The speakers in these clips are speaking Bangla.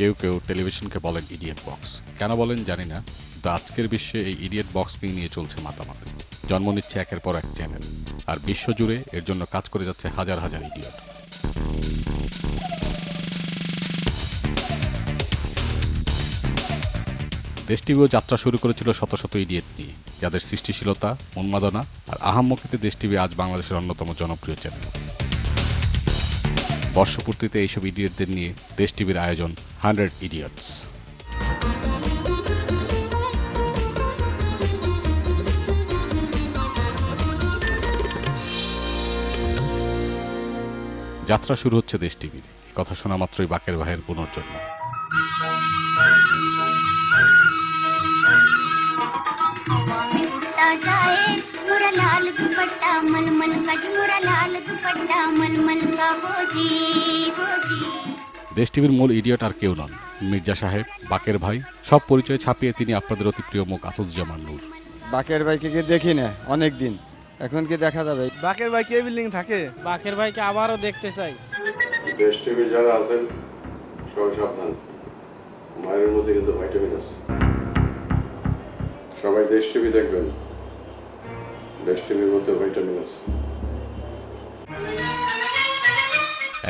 কেউ কেউ টেলিভিশনকে বলেন ইডিয়েট বক্স কেন বলেন জানি না, কিন্তু আজকের বিশ্বে এই ইডিয়েট বক্সকেই নিয়ে চলছে মাতামাতি। জন্ম নিচ্ছে একের পর এক চ্যানেল আর বিশ্বজুড়ে এর জন্য কাজ করে যাচ্ছে হাজার হাজার ইডিয়ট দেশ টিভিও যাত্রা শুরু করেছিল শত শত ইডিয়েট নিয়ে, যাদের সৃষ্টিশীলতা, উন্মাদনা আর আহাম্মকিতে দেশ টিভি আজ বাংলাদেশের অন্যতম জনপ্রিয় চ্যানেল বর্ষপূর্তিতে এইসব ইডিয়েটদের নিয়ে দেশ টিভির আয়োজন হান্ড্রেড ইডিয়টস যাত্রা শুরু হচ্ছে দেশ টিভির এ কথা শোনা মাত্রই বাকের ভাইয়ের পুনর্জন্ম हवा में उड़ता जाए मोरा लाल दुपट्टा मलमल का जी मोरा लाल दुपट्टा मलमल का हो जी हो जी দেশ টিভির মূল ইডিয়ট আর কেউ নন। মির্জা সাহেব বাকের ভাই সব পরিচয় ছাপিয়ে তিনি আপনাদের অতি প্রিয় মুখ আসাদুজ্জামান নূর। বাকের ভাইকে কি দেখি না অনেক দিন। এখন কি দেখা যাবে? বাকের ভাই কে বিল্ডিং থাকে? বাকের ভাইকে আবারও দেখতে চাই। দেশ টিভি যারা আছেন সবাই সাবধান। মায়ের মধ্যে কিন্তু ভাইটামিন আছে। সবাই দেশ টিভি দেখবেন। দেশ টিভির মধ্যে ভাইটামিন আছে।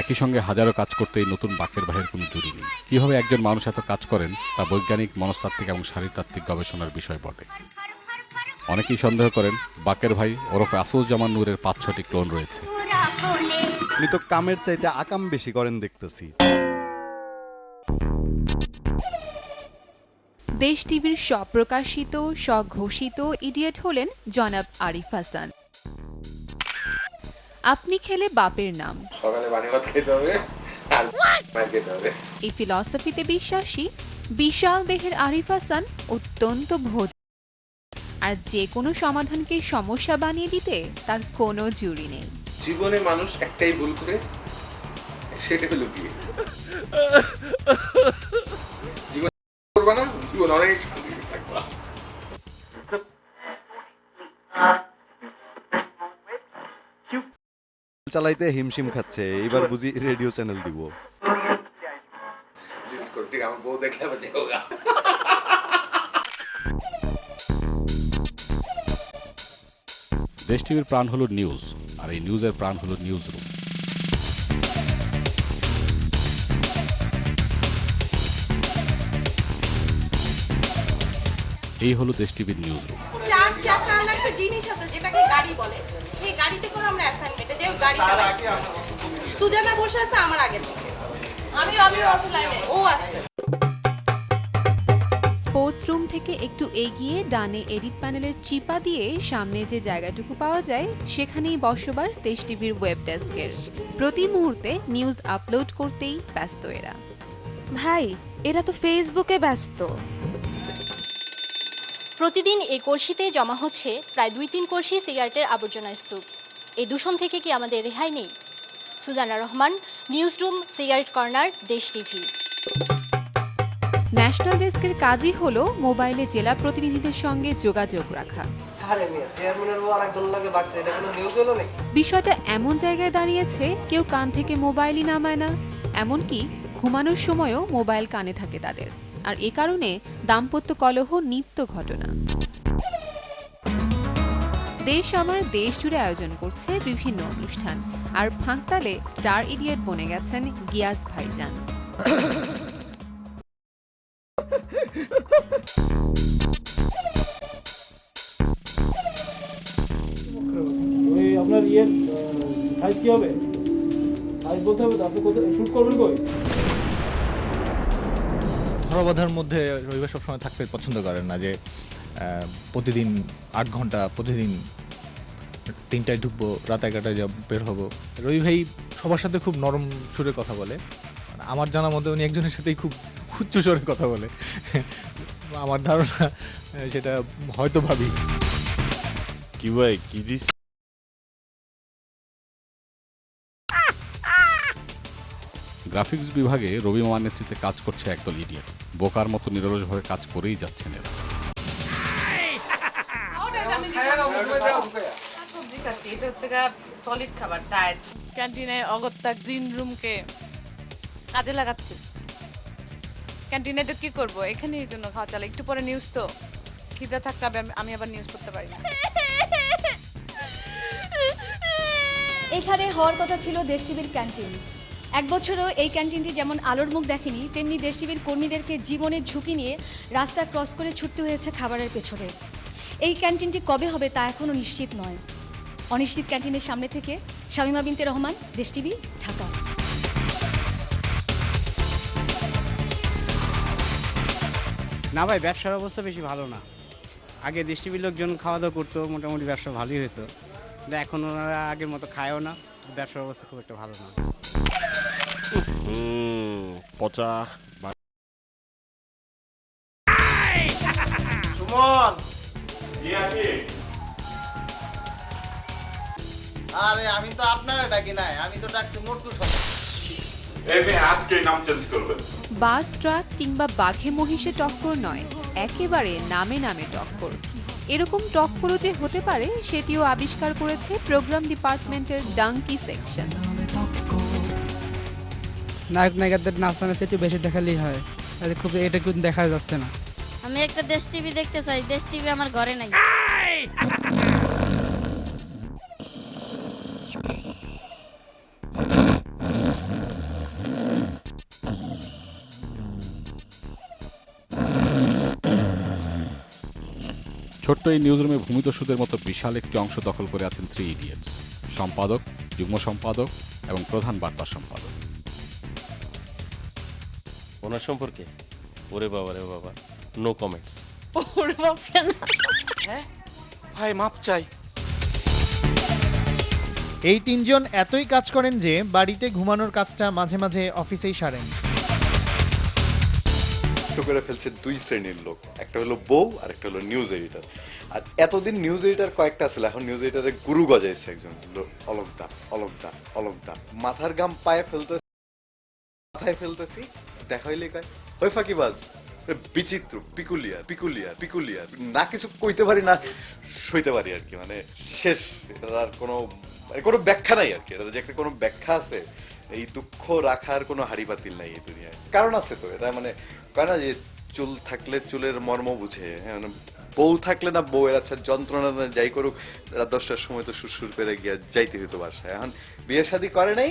একই সঙ্গে হাজারো কাজ করতে এই নতুন বাকের ভাইয়ের কোনো জুড়ি নেই। কীভাবে একজন মানুষ এত কাজ করেন তা বৈজ্ঞানিক মনস্তাত্ত্বিক এবং শারীরতাত্ত্বিক গবেষণার বিষয় বটে। অনেকেই সন্দেহ করেন বাকের ভাই ওরফে আসুজ্জামান নূরের পাঁচ ছটি ক্লোন রয়েছে। তো কামের চাইতে আকাম বেশি করেন দেখতেছি। দেশ টিভির স্বপ্রকাশিত স্বঘোষিত ইডিয়েট হলেন জনাব আরিফ হাসান। আপনি খেলে বাপের নাম। সকালে পানি ভাত খেতে হবে আর খেতে হবে। এই ফিলসফিতে বিশ্বাসী বিশাল দেহের আরিফ হাসান অত্যন্ত ভোজ আর যে কোনো সমাধানকে সমস্যা বানিয়ে দিতে তার কোনো জুড়ি নেই। জীবনে মানুষ একটাই ভুল করে সেটা হলো কি জীবন করবা না জীবন অনেক চালাইতে হিমশিম খাচ্ছে এবার বুঝি রেডিও চ্যানেল দিব। দেশ টিভির প্রাণ হলো নিউজ আর এই নিউজের প্রাণ হলো নিউজ রুম এই হলো দেশ টিভির নিউজ রুম চার চাকাওয়ালা একটা জিনিস আছে যেটাকে গাড়ি বলে। সেই গাড়িতে করে আমরা অ্যাসাইনমেন্টে যে গাড়ি চালাই সুজানা বসে আছে আমার আগে থেকে। আমি আমি লাইনে ও আছে। স্পোর্টস রুম থেকে একটু এগিয়ে ডানে এডিট প্যানেলের চিপা দিয়ে সামনে যে জায়গাটুকু পাওয়া যায় সেখানেই বসবাস দেশ টিভির ওয়েব ডেস্কের প্রতি মুহূর্তে নিউজ আপলোড করতেই ব্যস্ত এরা। ভাই এরা তো ফেসবুকে ব্যস্ত। প্রতিদিন এই কলসিতে জমা হচ্ছে প্রায় দুই তিন কলসি সিগারেটের আবর্জনা স্তূপ। এই দূষণ থেকে কি আমাদের রেহাই নেই? Sujana Rahman newsroom cigarette corner Desh TV. National ডেস্কের কাজই হলো মোবাইলে জেলা প্রতিনিধিদের সঙ্গে যোগাযোগ রাখা। আরে মেয়ে চেয়ারম্যানের বউ আরেকজন লাগে বাকছে এটা কোনো নিউজ হলো নাকি? বিষয়টা এমন জায়গায় দাঁড়িয়েছে কেউ কান থেকে মোবাইলই নামায় না। এমনকি ঘুমানোর সময়ও মোবাইল কানে থাকে তাদের। আর এ কারণে দাম্পত্য কলহ নিত্য ঘটনা। দেশ আমার দেশ জুড়ে আয়োজন করছে বিভিন্ন অনুষ্ঠান। আর ফাঁকতালে স্টার ইডিয়েট বনে গেছেন গিয়াস ভাইজান। আপনার ইয়ের সাইজ কি হবে? সাইজ বলতে হবে, আপনি কোথায় শুট করবেন কই? ধরাবাধার মধ্যে রবিবার সবসময় থাকতে পছন্দ করেন না, যে প্রতিদিন আট ঘণ্টা, প্রতিদিন তিনটায় ঢুকবো, রাত এগারোটায় যাব বের হব। রবি ভাই সবার সাথে খুব নরম সুরে কথা বলে। আমার জানা মধ্যে উনি একজনের সাথেই খুব উচ্চ স্বরে কথা বলে। আমার ধারণা, সেটা হয়তো ভাবি। কি ভাই, কি দিস গ্রাফিক্স বিভাগে রবি মামার নেতৃত্বে কাজ করছে একদল ইডিয়েট বোকার মতো নিরলসভাবে কাজ করেই যাচ্ছেন এরা। এটা হচ্ছে সলিড খাবার ডায়েট ক্যান্টিনে অগত্যা গ্রিন রুমকে কাজে লাগাচ্ছি। ক্যান্টিনে তো কি করব? এখানে জন্য খাওয়া চালে। একটু পরে নিউজ তো। খিদা থাকতে হবে আমি- আবার নিউজ পড়তে পারি না। এখানে হওয়ার কথা ছিল দেশ টিভির ক্যান্টিন। এক বছরও এই ক্যান্টিনটি যেমন আলোর মুখ দেখেনি, তেমনি দেশ টিভির কর্মীদেরকে জীবনের ঝুঁকি নিয়ে রাস্তা ক্রস করে ছুটতে হয়েছে খাবারের পেছনে। এই ক্যান্টিনটি কবে হবে তা এখনও নিশ্চিত নয়। অনিশ্চিত ক্যান্টিনের সামনে থেকে শামিমা বিনতে রহমান, দেশ টিভি, ঢাকা। না ভাই, ব্যবসার অবস্থা বেশি ভালো না। আগে দৃষ্টিবির লোকজন খাওয়া দাওয়া করতো, মোটামুটি ব্যবসা ভালোই হতো। এখন ওনারা আগের মতো খায়ও না, ব্যবসার অবস্থা খুব একটা ভালো না। পচা সুমন আরে আমি তো আপনারা ডাকি নাই আমি তো ডাকছি মোটকু আজকে নাম চেঞ্জ করবেন। বাস ট্রাক কিংবা বাঘে মহিষে টক্কর নয় একেবারে নামে নামে টক্কর। এরকম টক্করও যে হতে পারে সেটিও আবিষ্কার করেছে প্রোগ্রাম ডিপার্টমেন্টের ডাঙ্কি সেকশন। নায়ক নায়িকাদের নাচানাচি একটু বেশি দেখালেই হয়। তাহলে খুব এটা কিন্তু দেখা যাচ্ছে না। আমি একটা দেশ টিভি দেখতে চাই দেশ টিভি আমার ঘরে নাই। ছোট্ট এই নিউজরুমে ভূমিদস্যুদের মতো বিশাল একটি অংশ দখল করে আছেন থ্রি ইডিয়টস সম্পাদক যুগ্ম সম্পাদক এবং প্রধান বার্তা সম্পাদক। ওনার সম্পর্কে? ওরে বাবা রে বাবা নো কমেন্টস ওরে না। হ্যাঁ? ভাই মাপ চাই। এই তিনজন এতই কাজ করেন যে বাড়িতে ঘুমানোর কাজটা মাঝে মাঝে অফিসেই সারেন। করে ফেলছে দুই শ্রেণির লোক। একটা হলো বউ আর একটা হলো নিউজ এডিটর আর এতদিন নিউজ এডিটর কয়েকটা ছিল এখন নিউজ এডিটরের গুরু গজাইছে একজন। অলকদা অলকদা অলকদা মাথার গাম পায়ে ফেলতে মাথায় ফেলতেছি। দেখা হইলে কয় ওই ফাঁকিবাজ বাজ বিচিত্র, পিকুলিয়া পিকুলিয়া পিকুলিয়া। না কিছু কইতে পারি, না সইতে পারি আর কি মানে শেষ। আর কোনো কোন কোনো ব্যাখ্যা নাই আর কি। যে একটা কোনো ব্যাখ্যা আছে, এই দুঃখ রাখার কোনো হাড়ি বাতিল নাই এই দুনিয়ায়। কারণ আছে তো, এটা মানে কয় না যে চুল থাকলে চুলের মর্ম বুঝে হ্যাঁ মানে বউ থাকলে না বউয়ের আচ্ছা যন্ত্রণা যাই করুক, রাত দশটার সময় তো সুরসুর পেরে গিয়া যাইতে হতো বাসায়। এখন বিয়ে শাদী করে নাই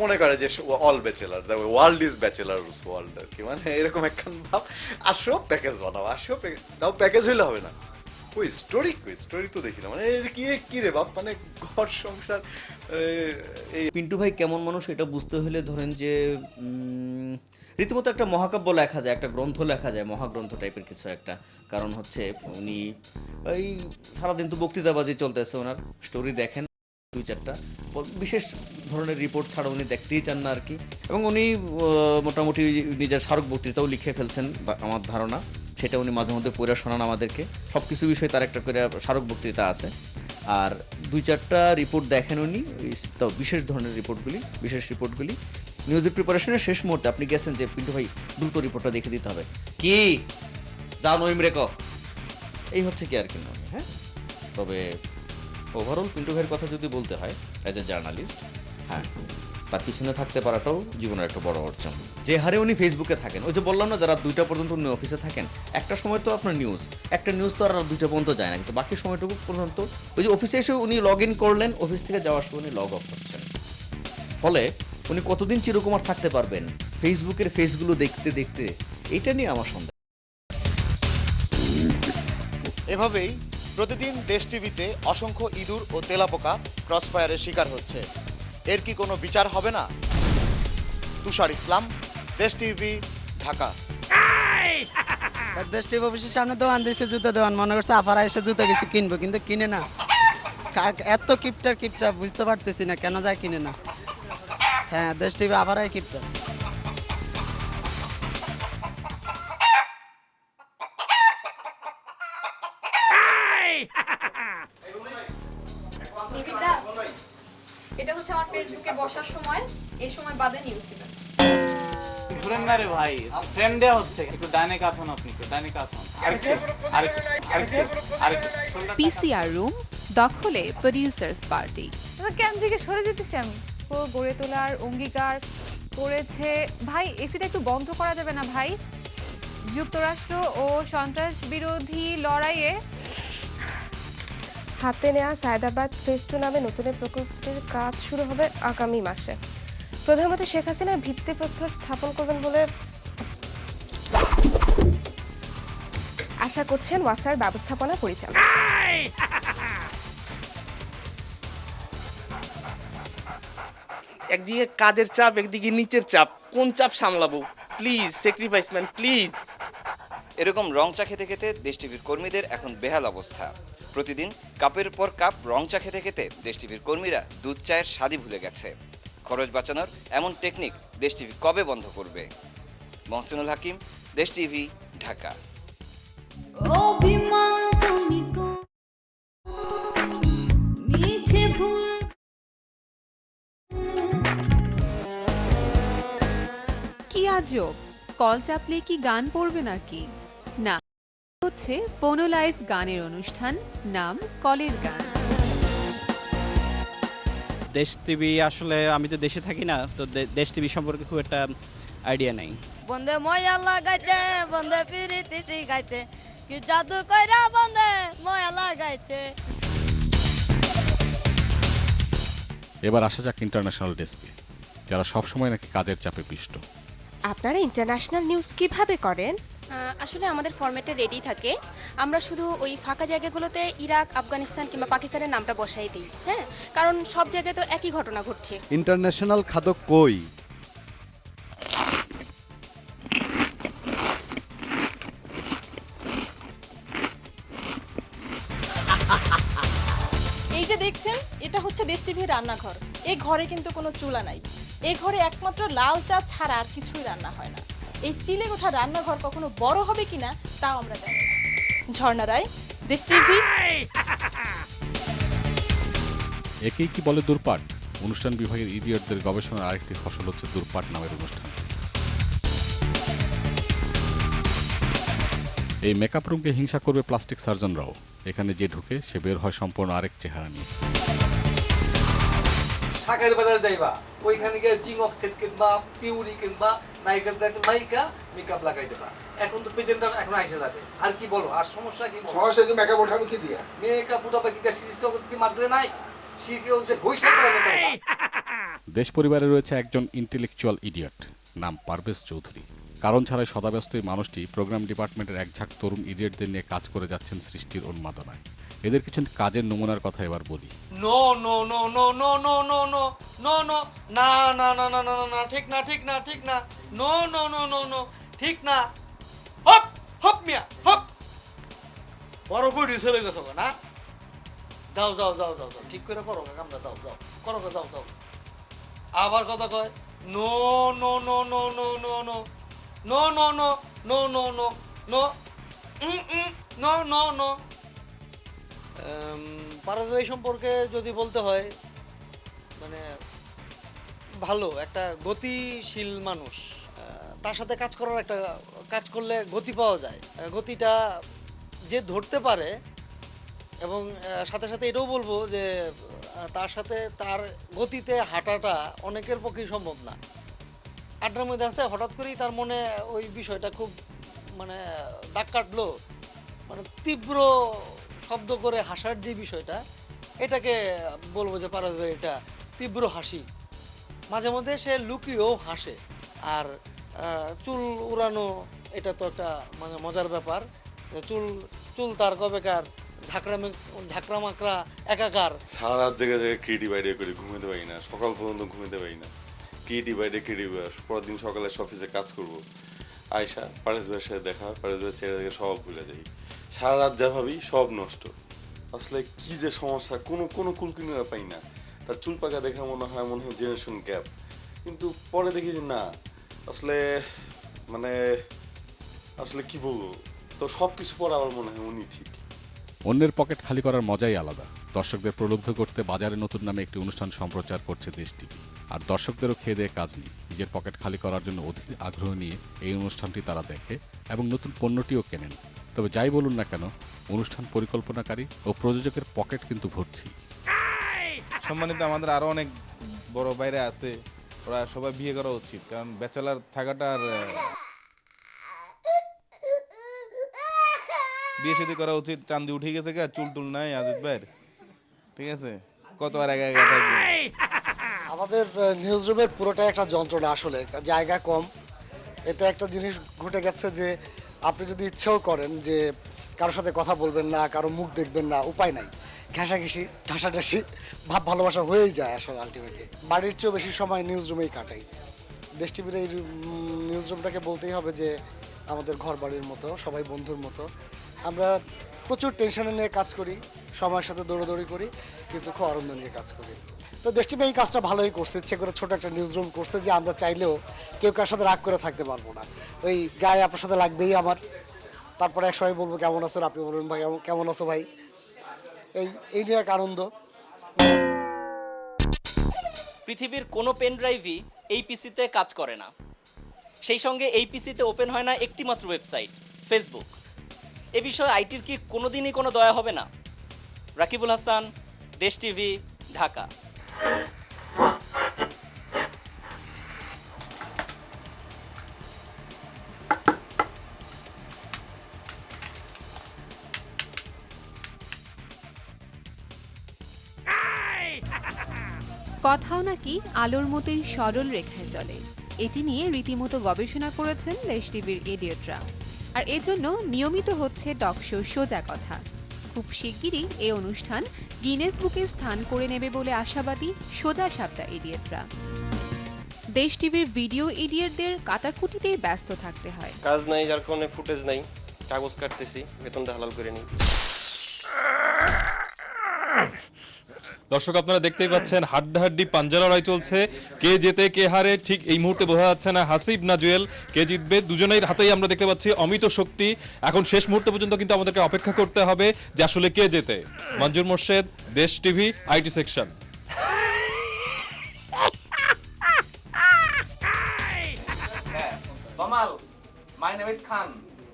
মনে করে যে all bachelor world is bachelor world আর কি মানে এরকম একখান ভাব। আসো প্যাকেজ বানাও, আসো তাও প্যাকেজ হইলে হবে না। ওই স্টোরি স্টোরি তো দেখি না মানে কি কি রে বাপ মানে ঘর সংসার এই পিন্টু ভাই কেমন মানুষ এটা বুঝতে হলে ধরেন যে রীতিমতো একটা মহাকাব্য লেখা যায়, একটা গ্রন্থ লেখা যায়, মহাগ্রন্থ টাইপের কিছু একটা। কারণ হচ্ছে উনি ওই সারাদিন তো বক্তৃতাবাজি চলতেছে, ওনার স্টোরি দেখেন দুই চারটা। বিশেষ ধরনের রিপোর্ট ছাড়া উনি দেখতেই চান না আর কি এবং উনি মোটামুটি নিজের স্মারক বক্তৃতাও লিখে ফেলছেন আমার ধারণা। সেটা উনি মাঝে মধ্যে পড়ে শোনান আমাদেরকে। সব কিছু বিষয়ে তার একটা করে স্মারক বক্তৃতা আছে। আর দুই চারটা রিপোর্ট দেখেন উনি বিশেষ ধরনের রিপোর্টগুলি বিশেষ রিপোর্টগুলি নিউজের প্রিপারেশনের শেষ মুহূর্তে আপনি গেছেন যে পিন্টু ভাই দ্রুত রিপোর্টটা দেখে দিতে হবে। কি? যা নইম রেক এই হচ্ছে কি আর কি নয় হ্যাঁ? তবে ওভারঅল পিন্টু ভাইয়ের কথা যদি বলতে হয় অ্যাজ এ জার্নালিস্ট হ্যাঁ তার পিছনে থাকতে পারাটাও জীবনের একটা বড় অর্জন। যে হারে উনি ফেসবুকে থাকেন, ওই যে বললাম না, যারা দুইটা পর্যন্ত উনি অফিসে থাকেন, একটা সময় তো আপনার নিউজ একটা নিউজ তো আর দুইটা পর্যন্ত যায় না, কিন্তু বাকি সময়টুকু পর্যন্ত ওই যে অফিসে এসে উনি লগ ইন করলেন অফিস থেকে যাওয়ার সময় উনি লগ অফ করছেন। ফলে উনি কতদিন চিরকুমার থাকতে পারবেন? ফেসবুকের ফেসগুলো দেখতে দেখতে এটা নিয়ে আমার সন্দেহ। এভাবেই প্রতিদিন দেশ টিভিতে অসংখ্য ইঁদুর ও তেলাপোকা ক্রসফায়ারের শিকার হচ্ছে। এর কি কোনো বিচার হবে না? তুষার ইসলাম দেশ টিভি ঢাকা। দেশ টিভি অফিসের সামনে দোকান দিয়েছে জুতো দোকান মনে করছে আফারা এসে জুতো কিছু কিনবো কিন্তু কিনে না। কার- এত কিপটার কিপটা বুঝতে পারতেছি না কেন যায় কিনে না? হ্যাঁ দেশ টিভি আফারাই কিপটা এটা হচ্ছে আমার ফেসবুকে বসার সময় এই সময় বাদে নিউজ দিবেন। ঘুরেন না রে ভাই ফ্রেম হচ্ছে। একটু ডানে কাথন আপনি একটু ডানে কাথন আরেকটু আরেকটু আরেকটু আরেকটু পিসিআর রুম দখলে প্রডিউসার্স পার্টি কেন থেকে সরে যেতেছি আমি। গড়ে তোলার অঙ্গীকার করেছে। ভাই এসিটা একটু বন্ধ করা যাবে না ভাই? যুক্তরাষ্ট্র ও সন্ত্রাস বিরোধী লড়াইয়ে হাতে নেওয়া সায়দাবাদ ফেস টু নামে নতুন প্রকল্পের কাজ শুরু হবে আগামী মাসে। প্রধানমন্ত্রী শেখ হাসিনা ভিত্তিপ্রস্তর স্থাপন করবেন বলে আশা করছেন ওয়াসার ব্যবস্থাপনা পরিচালক। একদিকে কাজের চাপ একদিকে নিচের চাপ। কোন চাপ সামলাবো? প্লিজ স্যাক্রিফাইস ম্যান প্লিজ এরকম রং চা খেতে খেতে দেশ টিভির কর্মীদের এখন বেহাল অবস্থা। প্রতিদিন কাপের পর কাপ রং চা খেতে খেতে দেশ টিভির কর্মীরা দুধ চায়ের স্বাদই ভুলে গেছে। খরচ বাঁচানোর এমন টেকনিক দেশ টিভি কবে বন্ধ করবে? মহসিনুল হাকিম দেশ টিভি ঢাকা। অভিমান আজব কল চাপলে কি গান পড়বে নাকি? না। হচ্ছে ফোনো লাইভ গানের অনুষ্ঠান নাম কলের গান। দেশ টিভি আসলে আমি তো দেশে থাকি না তো দে- দেশ টিভি সম্পর্কে খুব একটা আইডিয়া নাই। বন্ধে ময়া লাগাইছে বন্ধে পিরিতি শিখাইছে কি জাদু কইরা বন্ধে ময়া লাগাইছে। এবার আসা যাক ইন্টারন্যাশনাল ডেস্কে যারা সবসময় নাকি কাজের চাপে পিষ্ট। আপনারা ইন্টারন্যাশনাল নিউজ কীভাবে করেন? আসলে আমাদের ফরম্যাটে রেডি থাকে। আমরা শুধু ওই ফাঁকা জায়গাগুলোতে ইরাক আফগানিস্তান কিংবা পাকিস্তানের নামটা বসাই দিই হ্যাঁ? কারণ সব জায়গায় তো একই ঘটনা ঘটছে। ইন্টারন্যাশনাল খাদক কই? এই যে দেখছেন এটা হচ্ছে দেশ টিভির রান্নাঘর। এই ঘরে কিন্তু কোনো চুলা নাই। এই ঘরে একমাত্র লাল চা ছাড়া আর কিছুই রান্না হয় না। এই চিলে ওঠা রান্নাঘর কখনো বড় হবে কিনা তাও আমরা জানি ঝর্ণা রায় দেশ টিভি। একেই কি বলে দূরপাট? অনুষ্ঠান বিভাগের ইডিয়টদের গবেষণার আরেকটি ফসল হচ্ছে দূরপাট নামের অনুষ্ঠান। এই মেকআপ রুমকে হিংসা করবে প্লাস্টিক সার্জনরাও এখানে যে ঢুকে সে বের হয় সম্পূর্ণ আরেক চেহারা নিয়ে। শাকের বাজার যাইবা। ওইখানে গিয়ে জিঙ্গক সেট কিনবা পিউরি কিনবা একটা নায়িকা মেকআপ লাগাই দেবা এখন তো প্রেজেন্টার এখন আইসে যাবে। আর কি বলো? আর সমস্যা কি সমস্যা কি? মেকআপ ওঠাবে কি দিয়া? মেকআপ উঠাবে কি সিরিজটা কি মাত্রে নাই? শিখেও যে বৈশাখ দেশ পরিবারে রয়েছে একজন ইন্টেলেকচুয়াল ইডিয়ট নাম পারভেজ চৌধুরী। কারণ ছাড়াই সদাব্যস্ত এই মানুষটি প্রোগ্রাম ডিপার্টমেন্টের এক ঝাঁক তরুণ ইডিয়টদের নিয়ে কাজ করে যাচ্ছেন সৃষ্টির উন্মাদনায়। এদের কিছু কাজের নমুনার কথা এবার বলি no no no no no no no no no no না না না না না না ঠিক না ঠিক না ঠিক না no no no no no ঠিক না হপ হপ মিয়া হপ বড় বুড়ি চলে গেছো না যাও যাও যাও যাও যাও ঠিক করে করো গা কামটা যাও যাও করো যাও যাও আবার কথা কয় no no no no no no no no no no no no no no no no no পারদয় সম্পর্কে যদি বলতে হয় মানে ভালো, একটা গতিশীল মানুষ তার সাথে কাজ করার একটা, কাজ করলে গতি পাওয়া যায়। গতিটা যে ধরতে পারে এবং সাথে সাথে এটাও বলব যে তার সাথে তার গতিতে হাঁটাটা অনেকের পক্ষেই সম্ভব না। আড্ডার মধ্যে আছে, হঠাৎ করেই তার মনে ওই বিষয়টা খুব মানে দাগ কাটলো মানে তীব্র শব্দ করে হাসার যে বিষয়টা, এটাকে বলব যে পারস ভাই এটা তীব্র হাসি। মাঝে মধ্যে সে লুকিয়েও হাসে। আর চুল উড়ানো, এটা তো একটা মানে মজার ব্যাপার। চুল চুল তার কবেকার ঝাঁকড়া ঝাঁকড়া মাকড়া একাকার। সারা রাত জায়গায় জায়গায় ক্রিয়েটিভ আইডিয়া করে ঘুমাতে পারি না। সকাল পর্যন্ত ঘুমাতে পারি না। ক্রিয়েটিভ আইডিয়া ক্রিয়েটিভ পরের দিন সকালে অফিসে কাজ করব। আয়সা পারেশ ভাইয়ের সাথে দেখা পারেশ ভাইয়ের চেহারা দেখে সব ভুলে যাই। সারা রাত যা ভাবি সব নষ্ট। আসলে কি যে সমস্যা, কোনো কোনো কুলকিনারা পাই না। তার চুল পাকা দেখে মনে হয় মনে হয় জেনারেশন গ্যাপ কিন্তু পরে দেখি যে না, আসলে মানে আসলে কি বলব? তো সব কিছু পরে আমার মনে হয় উনি ঠিক। অন্যের পকেট খালি করার মজাই আলাদা। দর্শকদের প্রলুব্ধ করতে বাজারে নতুন নামে একটি অনুষ্ঠান সম্প্রচার করছে দেশ টিভি। আর দর্শকদেরও খেয়ে দিয়ে কাজ নেই। নিজের পকেট খালি করার জন্য অধিক আগ্রহ নিয়ে এই অনুষ্ঠানটি তারা দেখে এবং নতুন পণ্যটিও কেনেন। তবে যাই বলুন না কেন, অনুষ্ঠান পরিকল্পনাকারী ও প্রযোজকের পকেট কিন্তু ভর্তি। সম্মানিত আমাদের আরও অনেক বড় বাইরে আছে। ওরা সবাই বিয়ে করা উচিত। কারণ ব্যাচেলার থাকাটা আর বিয়ে শাদী করা উচিত, চান্দি উঠে গেছে গা, চুল টুল নাই আজিত ভাইয়ের। ঠিক আছে? কত আর আমাদের নিউজ রুমের পুরোটাই একটা যন্ত্রণা আসলে, জায়গা কম। এতে একটা জিনিস ঘটে গেছে যে, আপনি যদি ইচ্ছেও করেন যে, কারোর সাথে কথা বলবেন না, কারও মুখ দেখবেন না, উপায় নাই। ঘেঁষাঘেঁষি ঠাসাঠাসি ভাব ভালোবাসা হয়েই যায় আসলে আলটিমেটলি বাড়ির চেয়েও বেশি সময় নিউজ রুমেই কাটাই। দেশ টিভির এই নিউজ রুমটাকে বলতেই হবে যে, আমাদের ঘর বাড়ির মতো, সবাই বন্ধুর মতো। আমরা প্রচুর টেনশনে নিয়ে কাজ করি, সময়ের সাথে দৌড়াদৌড়ি করি, কিন্তু খুব আনন্দ নিয়ে কাজ করি। তো দেশ টিভি এই কাজটা ভালোই করছে, ইচ্ছে করে ছোট একটা নিউজ রুম করছে যে আমরা চাইলেও কেউ কার সাথে রাগ করে থাকতে পারব না। ওই গায়ে আপনার সাথে লাগবেই আমার। তারপরে এক সময় বলব, কেমন আছেন আপনি বলবেন ভাই? কেমন আছো ভাই? এই এই নিয়ে এক আনন্দ। পৃথিবীর কোনো পেন ড্রাইভই এই পিসিতে কাজ করে না। সেই সঙ্গে এই পিসিতে ওপেন হয় না একটিমাত্র ওয়েবসাইট ফেসবুক এ বিষয়ে আইটির কি কোনোদিনই কোনো দয়া হবে না? রাকিবুল হাসান, দেশ টিভি, ঢাকা। কথাও নাকি আলোর মতোই সরল রেখায় চলে। এটি নিয়ে রীতিমতো গবেষণা করেছেন দেশ টিভির এডিয়টরা আর এজন্য নিয়মিত হচ্ছে টকশো সোজা কথা। খুব শিগগিরই এই অনুষ্ঠান গিনেস বুকে স্থান করে নেবে বলে আশাবাদী সোজা সাপটা ইডিয়েটরা দেশ টিভির ভিডিও ইডিয়েটদের কাটাকুটিতেই ব্যস্ত থাকতে হয়। কাজ নাই, যার কারণে ফুটেজ নাই, কাগজ কাটতেছি, বেতনটা হালাল করে নিই। দর্শক আপনারা দেখতেই পাচ্ছেন হাড্ডাহাড্ডি পাঞ্জা লড়াই চলছে। কে জেতে কে হারে ঠিক এই মুহূর্তে বোঝা যাচ্ছে না হাসিব না জুয়েল। কে জিতবে দুজনের হাতেই আমরা দেখতে পাচ্ছি অমিত শক্তি। এখন শেষ মুহূর্ত পর্যন্ত কিন্তু আমাদেরকে অপেক্ষা করতে হবে যে আসলে কে জেতে। Manjur Morshed Desh TV IT section. Tamal my name is Khan.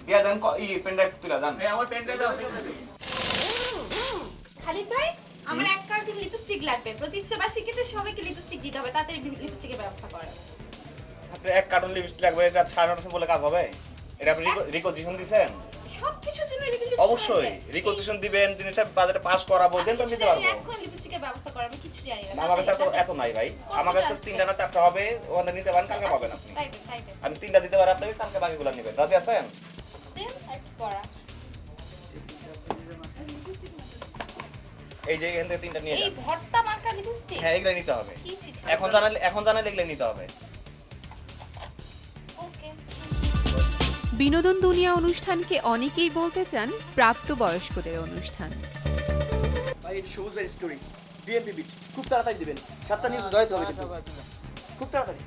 দিয়া দেন ই পেন ড্রাইভ তুলে যান আমার পেন ড্রাইভ আছে। খালিদ ভাই আমার এক কার্টুন লিপস্টিক লাগবে। প্রতিষ্ঠা বার্ষিকীতে সবাইকে লিপস্টিক দিতে হবে তাড়াতাড়ি লিপস্টিকের ব্যবস্থা করেন আপনি এক কার্টন লিপস্টিক লাগবে এটা সাড়ে সময় বলে কাজ হবে? এটা আপনি রিকোজিশন দিছেন? সবকিছুর জন্য লিপস্টিক অবশ্যই রিকোজিশন দিবেন জিনিসটা বাজারে পাস করাবো দেন তো নিতে পারব। এখন লিপস্টিকের ব্যবস্থা করেন আমি কিছু জানি না। আমার কাছে এত এত নাই ভাই। আমার কাছে তিনটা না চারটা হবে ওখানে নিতে পারেন কালকে পাবেন আপনি। তাই তাই আমি তিনটা দিতে পারি আপনাকে কালকে বাকিগুলো নেবেন। রাজি আছেন? দেন করা। এই যে এখান থেকে তিনটা নিয়ে এই ভর্তা মার্কা লিপস্টিক হ্যাঁ এগুলো নিতে হবে। এখন জানালে এখন জানালে এগুলো নিতে হবে। বিনোদন দুনিয়া অনুষ্ঠানকে অনেকেই বলতে চান প্রাপ্তবয়স্কদের অনুষ্ঠান। ভাই এটি সবুজ ভাই স্টোরি বিএনপি বিট খুব তাড়াতাড়ি দিবেন। সাতটা নিউজ দয়াতে হবে কিন্তু। খুব তাড়াতাড়ি।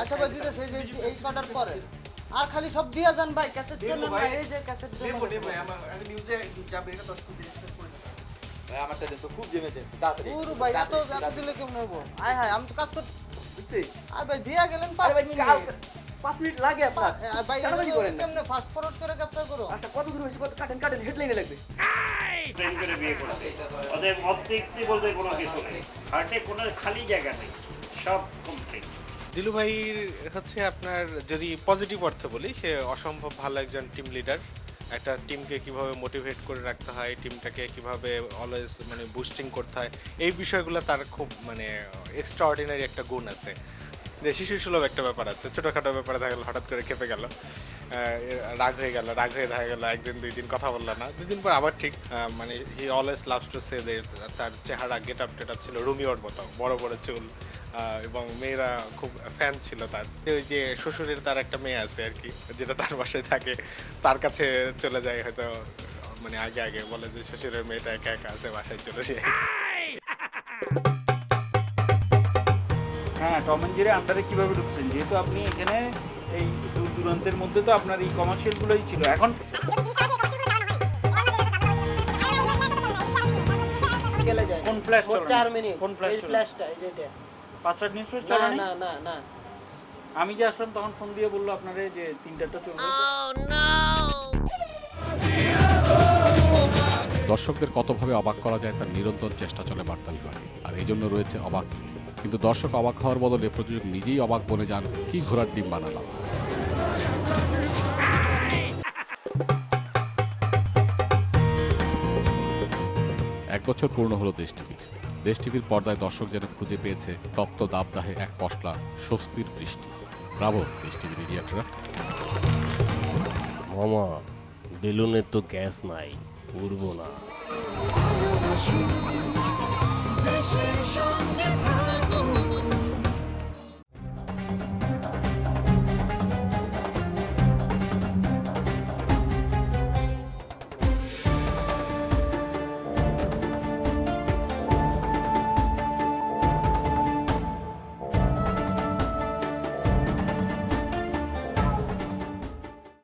আচ্ছা ভাই দিতে সেই যে এই কটার পরে। আর খালি সব দিয়া যান ভাই ক্যাসেট কেন না এই যে ক্যাসেট নেব নেব আমি নিউজে যাবে এটা দশ মিনিট শেষ করে ভাই আমারটা দেন তো খুব এমার্জেন্সি তাড়াতাড়ি। পুরো ভাই এত এত দিলে কেমন হব আয় হায় আমি তো কাজ করতে বুঝছি? আয় ভাই দিয়া গেলেন পাঁচ ভাই মিনিট। কাল পাঁচ মিনিট লাগে আপনার। ভাই তাড়াতাড়ি করেন না। কেমনে ফাস্ট ফরওয়ার্ড করে ক্যাপচার করো? আচ্ছা কত দূর হয়েছে কত কাটেন কাটেন হেডলাইনে লাগবে। প্রেম করে বিয়ে করছে। ওদের অতৃপ্তি বলতে কোনো কিছু নেই। হার্টে কোনো খালি জায়গা নেই। সব কমপ্লিট দিলু ভাইয়ের হচ্ছে আপনার যদি পজিটিভ অর্থে বলি, সে অসম্ভব ভালো একজন টিম লিডার একটা টিমকে কীভাবে মোটিভেট করে রাখতে হয় টিমটাকে কীভাবে অলওয়েজ মানে বুস্টিং করতে হয়, এই বিষয়গুলো তার খুব মানে এক্সট্রা অর্ডিনারি একটা গুণ আছে। যে শিশু সুলভ একটা ব্যাপার আছে, ছোটোখাটো ব্যাপারে দেখা হঠাৎ করে খেপে গেল। রাগ হয়ে গেল, রাগ হয়ে দেখা গেল, একদিন, দুই দিন কথা বলল না। দুই দিন পর আবার ঠিক মানে he always loves to say তার চেহারা গেট আপ টেট আপ ছিল রোমিওর মতো, বড় বড় চুল এবং মেয়েরা খুব ফ্যান ছিল তার। ওই যে শ্বশুরের তার একটা মেয়ে আছে আর কি, যেটা তার বাসায় থাকে, তার কাছে চলে যায় হয়তো মানে আগে আগে বলে যে শ্বশুরের মেয়েটা একা একা আছে, বাসায় চলে যায়। হ্যাঁ টম এন্ড জেরি আন্ডারে কীভাবে ঢুকছেন? যেহেতু আপনি এখানে এই দূর দূরান্তের মধ্যে তো আপনার এই কমার্শিয়ালগুলোই ছিল। এখন কোন ফ্ল্যাশ চলে? চার মিনিট। কোন ফ্ল্যাশ ফ্ল্যাশটা যেটা পাঁচটা নিউজ ফ্ল্যাশ চলে না না না। আমি যে আসলাম তখন ফোন দিয়ে বলল আপনারে যে তিনটাটা চলবে। দর্শকদের কতভাবে অবাক করা যায় তার নিরন্তর চেষ্টা চলে বার্তা বিভাগে আর এই জন্য রয়েছে অবাক। কিন্তু দর্শক অবাক হওয়ার বদলে প্রযোজক নিজেই অবাক বনে যান কি ঘোড়ার ডিম বানালাম। এক বছর পূর্ণ হলো দেশ টিভির দেশ টিভির পর্দায় দর্শক যেন খুঁজে পেয়েছে তপ্ত দাবদাহে এক পশলা স্বস্তির বৃষ্টি। ব্রাভো দেশ টিভির ইডিয়াটরা মামা বেলুনের তো গ্যাস নাই উড়বো না। দেশের সঙ্গে